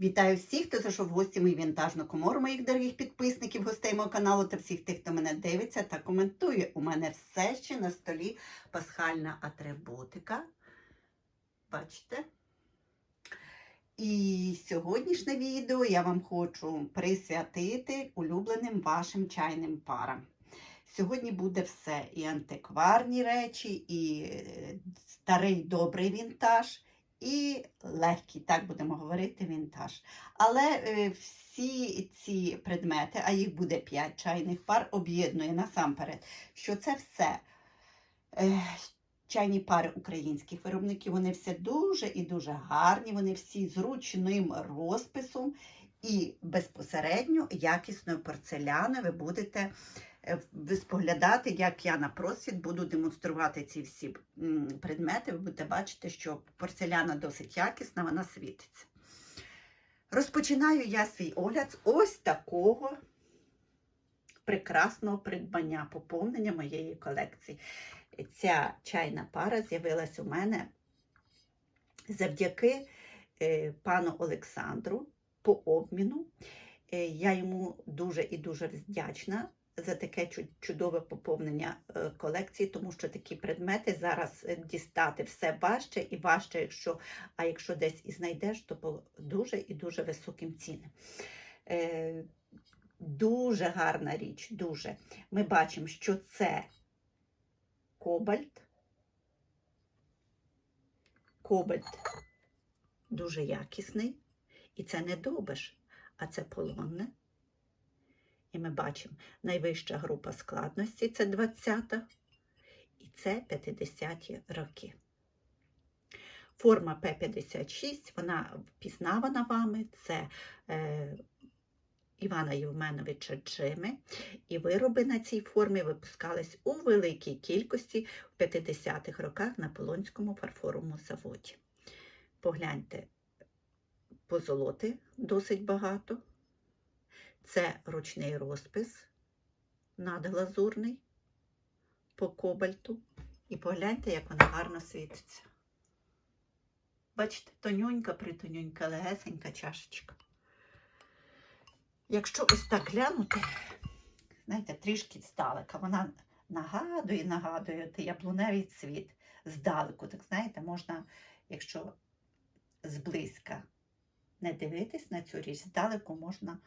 Вітаю всіх, хто зайшов в гості мою вінтажну комору, моїх дорогих підписників, гостей мого каналу та всіх тих, хто мене дивиться та коментує. У мене все ще на столі пасхальна атрибутика. Бачите? І сьогоднішнє відео я вам хочу присвятити улюбленим вашим чайним парам. Сьогодні буде все: і антикварні речі, і е, старий добрий вінтаж, і легкий, так будемо говорити, вінтаж. Але е, всі ці предмети, а їх буде 5 чайних пар, об'єднує насамперед, що це все. Е, Чайні пари українських виробників, вони всі дуже і дуже гарні, вони всі з ручним розписом і безпосередньо якісною порцеляною ви будете ви споглядати, як я на просвіт буду демонструвати ці всі предмети. Ви будете бачити, що порцеляна досить якісна, вона світиться. Розпочинаю я свій огляд з ось такого прекрасного придбання, поповнення моєї колекції. Ця чайна пара з'явилась у мене завдяки е, пану Олександру по обміну. Е, я йому дуже і дуже вдячна за таке чудове поповнення е, колекції, тому що такі предмети зараз е, дістати все важче і важче, якщо, а якщо десь і знайдеш, то по дуже і дуже високим цінам. Е, Дуже гарна річ, дуже. Ми бачимо, що це кобальт. Кобальт дуже якісний. І це не добиш, а це полонне. І ми бачимо найвища група складності це 20-та, і це 50-ті роки. Форма П-56, вона впізнавана вами, це е, Івана Євменовича Джими. І вироби на цій формі випускались у великій кількості в 50-х роках на Полонському фарфоровому заводі. Погляньте, позолоти досить багато. Це ручний розпис надглазурний по кобальту. І погляньте, як вона гарно світиться. Бачите, тонюнька, притонюнька, легесенька чашечка. Якщо ось так глянути, знаєте, трішки здалека, вона нагадує, нагадує яблуневий цвіт здалеку. Так знаєте, можна, якщо зблизька не дивитись на цю річ, здалеку можна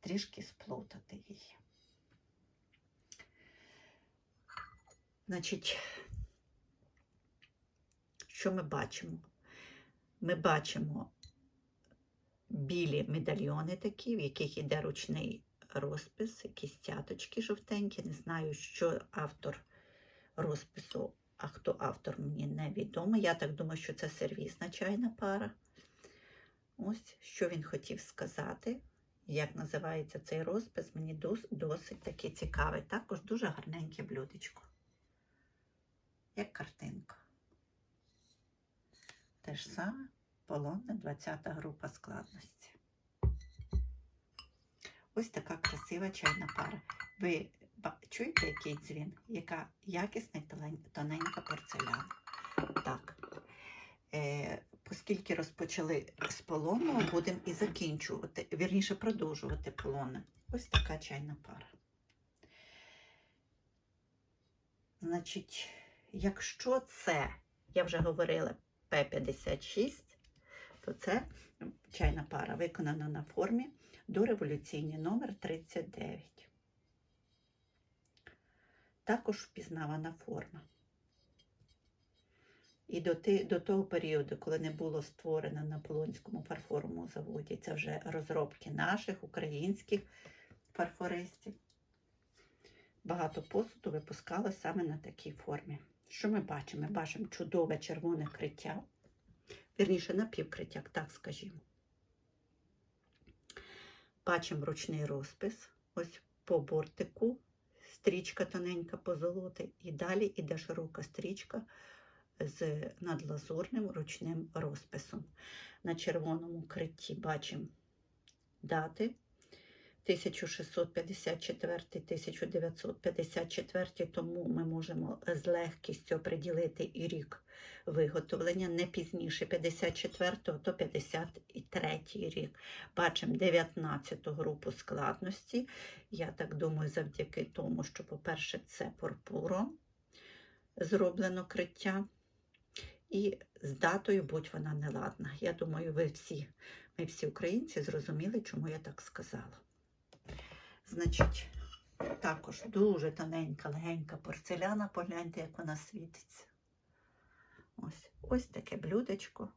трішки сплутати її. Значить, що ми бачимо? Ми бачимо білі медальйони такі, в яких йде ручний розпис, якісь цяточки жовтенькі. Не знаю, що автор розпису, а хто автор, мені невідомо. Я так думаю, що це сервісна чайна пара. Ось що він хотів сказати. Як називається цей розпис, мені дос, досить таки цікавий. Також дуже гарненьке блюдечко. Як картинка. Те ж саме полонне 20 група складності. Ось така красива чайна пара. Ви чуєте, який дзвін? Яка якісна тоненька порцеляна. Так. Е, оскільки розпочали з полонного, будемо і закінчувати, вірніше продовжувати полонне. Ось така чайна пара. Значить, якщо це, я вже говорила, П-56, то це чайна пара виконана на формі дореволюційний номер 39. Також впізнавана форма. І до, до того періоду, коли не було створено на Полонському фарфоровому заводі, це вже розробки наших українських фарфористів. Багато посуду випускали саме на такій формі. Що ми бачимо? Ми бачимо чудове червоне криття, вірніше напівкриття, так скажімо. Бачимо ручний розпис. Ось по бортику стрічка тоненька позолоти, і далі іде широка стрічка з надлазурним ручним розписом. На червоному критті бачимо дати 1654-1954, тому ми можемо з легкістю приділити і рік виготовлення, не пізніше 54-го, то 53-й рік. Бачимо 19 групу складності. Я так думаю, завдяки тому, що, по-перше, це пурпуром зроблено криття. І з датою, будь вона неладна. Я думаю, ви всі, ми всі українці зрозуміли, чому я так сказала. Значить, також дуже тоненька, легенька порцеляна, погляньте, як вона світиться. Ось, ось таке блюдечко.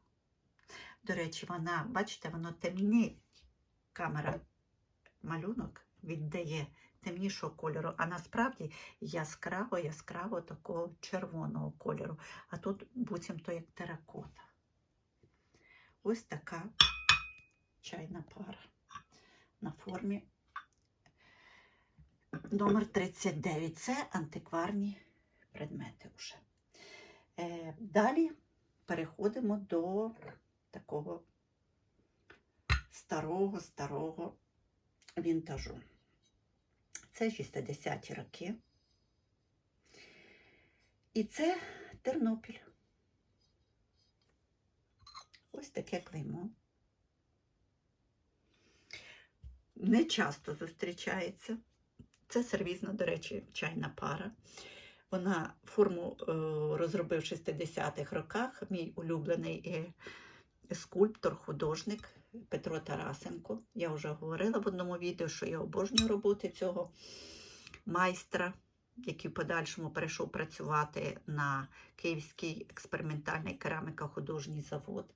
До речі, вона, бачите, воно темніє. Камера малюнок віддає темнішого кольору, а насправді яскраво, яскраво такого червоного кольору. А тут буцімто як теракота. Ось така чайна пара на формі номер 39. Це антикварні предмети вже. Е, далі переходимо до такого старого, старого вінтажу. Це 60-ті роки. І це Тернопіль. Ось таке клеймо. Не часто зустрічається. Це сервізна, до речі, чайна пара. Вона форму е, розробив в 60-х роках. Мій улюблений е, скульптор, художник Петро Тарасенко. Я вже говорила в одному відео, що я обожнюю роботи цього майстра, який в подальшому перейшов працювати на Київський експериментальний кераміко-художній завод.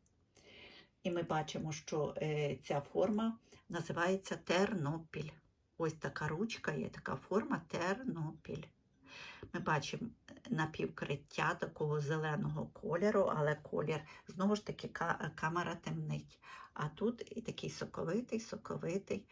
І ми бачимо, що е, ця форма називається Тернопіль. Ось така ручка є, така форма Тернопіль. Ми бачимо напівкриття такого зеленого кольору, але колір знову ж таки камера темнить. А тут і такий соковитий, соковитий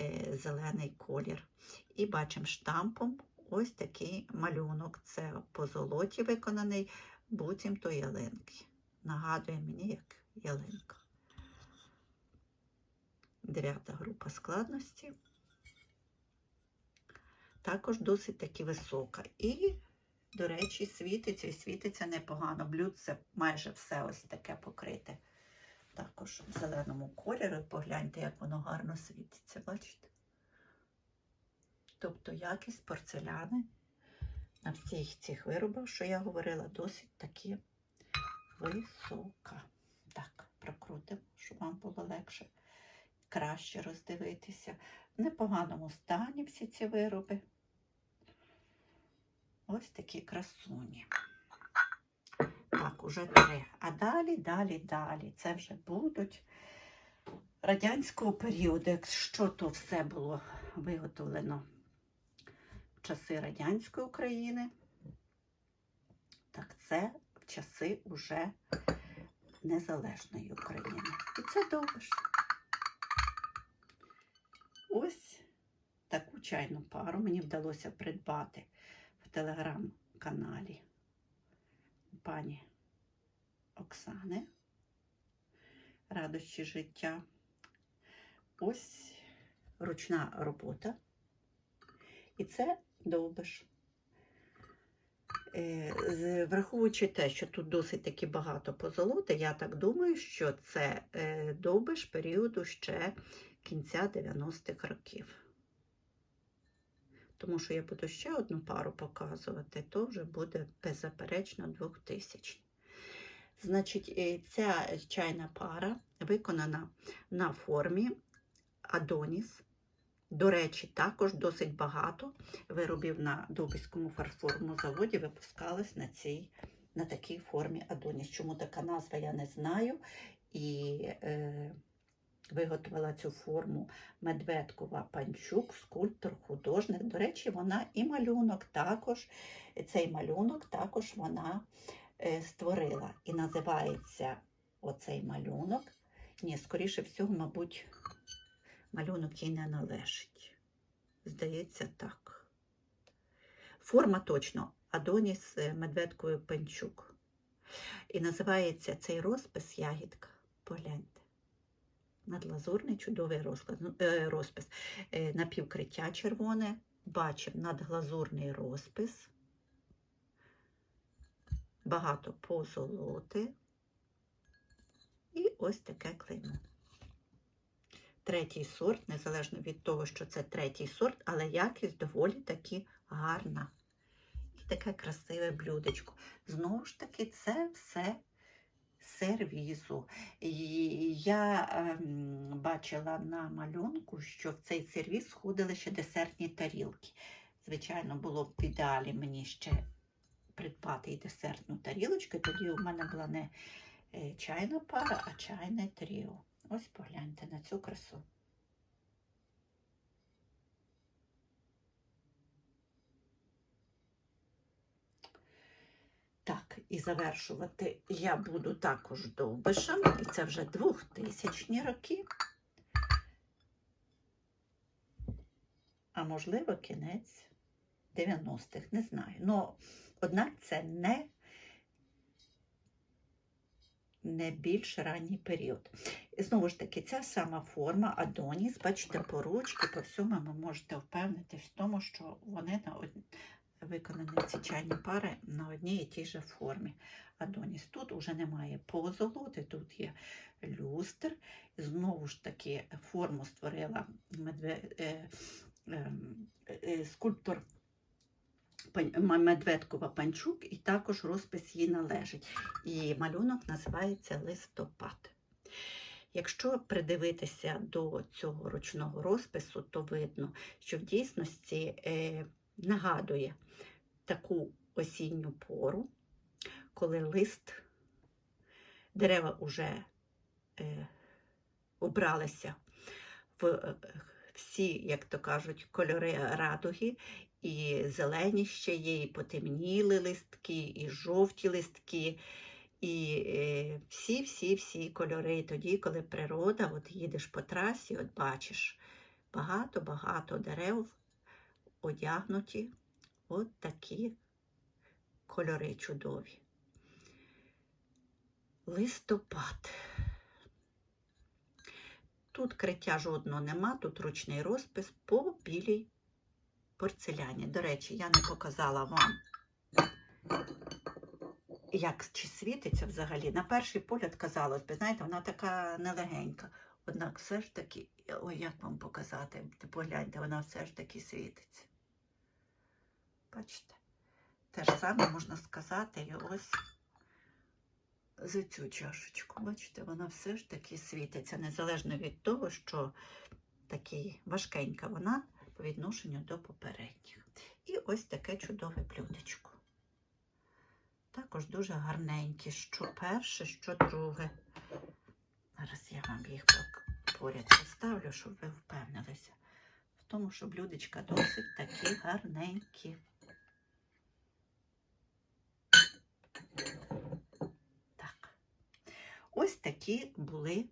е, зелений колір. І бачимо штампом ось такий малюнок. Це по золоті виконаний, буцімто ялинки. Нагадує мені, як ялинка. Дев'ята група складності. Також досить таки висока. І, до речі, світиться і світиться непогано. Блюдце майже все ось таке покрите. Також в зеленому кольорі. Погляньте, як воно гарно світиться, бачите? Тобто якість порцеляни на всіх цих виробах, що я говорила, досить таки висока. Так, прокрутимо, щоб вам було легше, краще роздивитися. В непоганому стані всі ці вироби. Ось такі красуні. Так, уже три. А далі, далі, далі. Це вже будуть радянського періоду, якщо то все було виготовлено в часи Радянської України, так це в часи уже Незалежної України. І це довбиш. Ось таку чайну пару мені вдалося придбати в телеграм-каналі пані Оксани. Радощі життя. Ось ручна робота. І це довбиш. Е, Враховуючи те, що тут досить таки багато позолоти, я так думаю, що це е, довбиш періоду ще кінця 90-х років. Тому що я буду ще одну пару показувати, то вже буде беззаперечно 2000. Значить, е, ця чайна пара виконана на формі Адоніс. До речі, також досить багато виробів на Дубиському фарфоровому заводі випускались на цій, на такій формі Адоніс. Чому така назва, я не знаю. І е, виготовила цю форму Медведкова Панчук, скульптор, художник. До речі, вона і малюнок також, цей малюнок також вона е, створила. І називається оцей малюнок. Ні, скоріше всього, мабуть, малюнок їй не належить. Здається, так. Форма точно Адоніс Медведкою Панчук. І називається цей розпис ягідка. Погляньте. Надлазурний чудовий ну, е, розпис. Е, напівкриття червоне. Бачимо надглазурний розпис. Багато позолоти. І ось таке клеймо. Третій сорт, незалежно від того, що це третій сорт, але якість доволі таки гарна. І таке красиве блюдечко. Знову ж таки, це все сервізу. І я е, бачила на малюнку, що в цей сервіз входили ще десертні тарілки. Звичайно, було б в ідеалі мені ще придбати і десертну тарілочку. Тоді у мене була не е, чайна пара, а чайне тріо. Ось погляньте на цю красу. Так, і завершувати я буду також довбишем, і це вже 2000 роки. А можливо, кінець 90-х, не знаю. Ну, однак це не, не більш ранній період. І знову ж таки, ця сама форма Адоніс, бачите, по ручки, по всьому ви можете впевнитись в тому, що вони на. Виконані ці чайні пари на одній і тій же формі. Адоніс. Тут уже немає позолоти, тут є люстр. Знову ж таки, форму створила медве... е, е, е, скульптор Медведкова Панчук, і також розпис їй належить. І малюнок називається Листопад. Якщо придивитися до цього ручного розпису, то видно, що в дійсності е, нагадує таку осінню пору, коли лист, дерева вже е, обралися в е, всі, як то кажуть, кольори радуги, і зелені ще є, і потемніли листки, і жовті листки, і е, всі-всі-всі кольори. Тоді, коли природа, от їдеш по трасі, от бачиш багато-багато дерев одягнуті от такі кольори чудові. Листопад. Тут криття жодного нема, тут ручний розпис по білій порцеляні. До речі, я не показала вам, як чи світиться взагалі. На перший погляд казалось би, знаєте, вона така нелегенька. Однак все ж таки, ой, як вам показати, погляньте, вона все ж таки світиться. Бачите? Те ж саме можна сказати і ось за цю чашечку. Бачите, вона все ж таки світиться, незалежно від того, що такий важкенька вона по відношенню до попередніх. І ось таке чудове блюдечко. Також дуже гарненькі, що перше, що друге. Зараз я вам їх поряд поставлю, щоб ви впевнилися в тому, що блюдечка досить такі гарненькі. Так. Ось такі були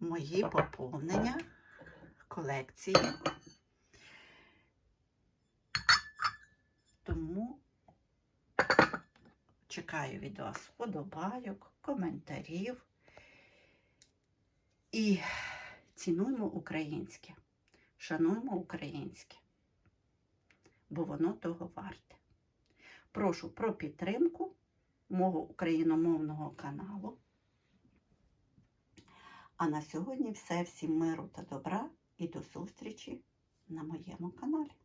мої поповнення колекції. Тому чекаю від вас вподобайок, коментарів. І цінуємо українське, шануємо українське, бо воно того варте. Прошу про підтримку мого україномовного каналу. А на сьогодні все. Всім миру та добра і до зустрічі на моєму каналі.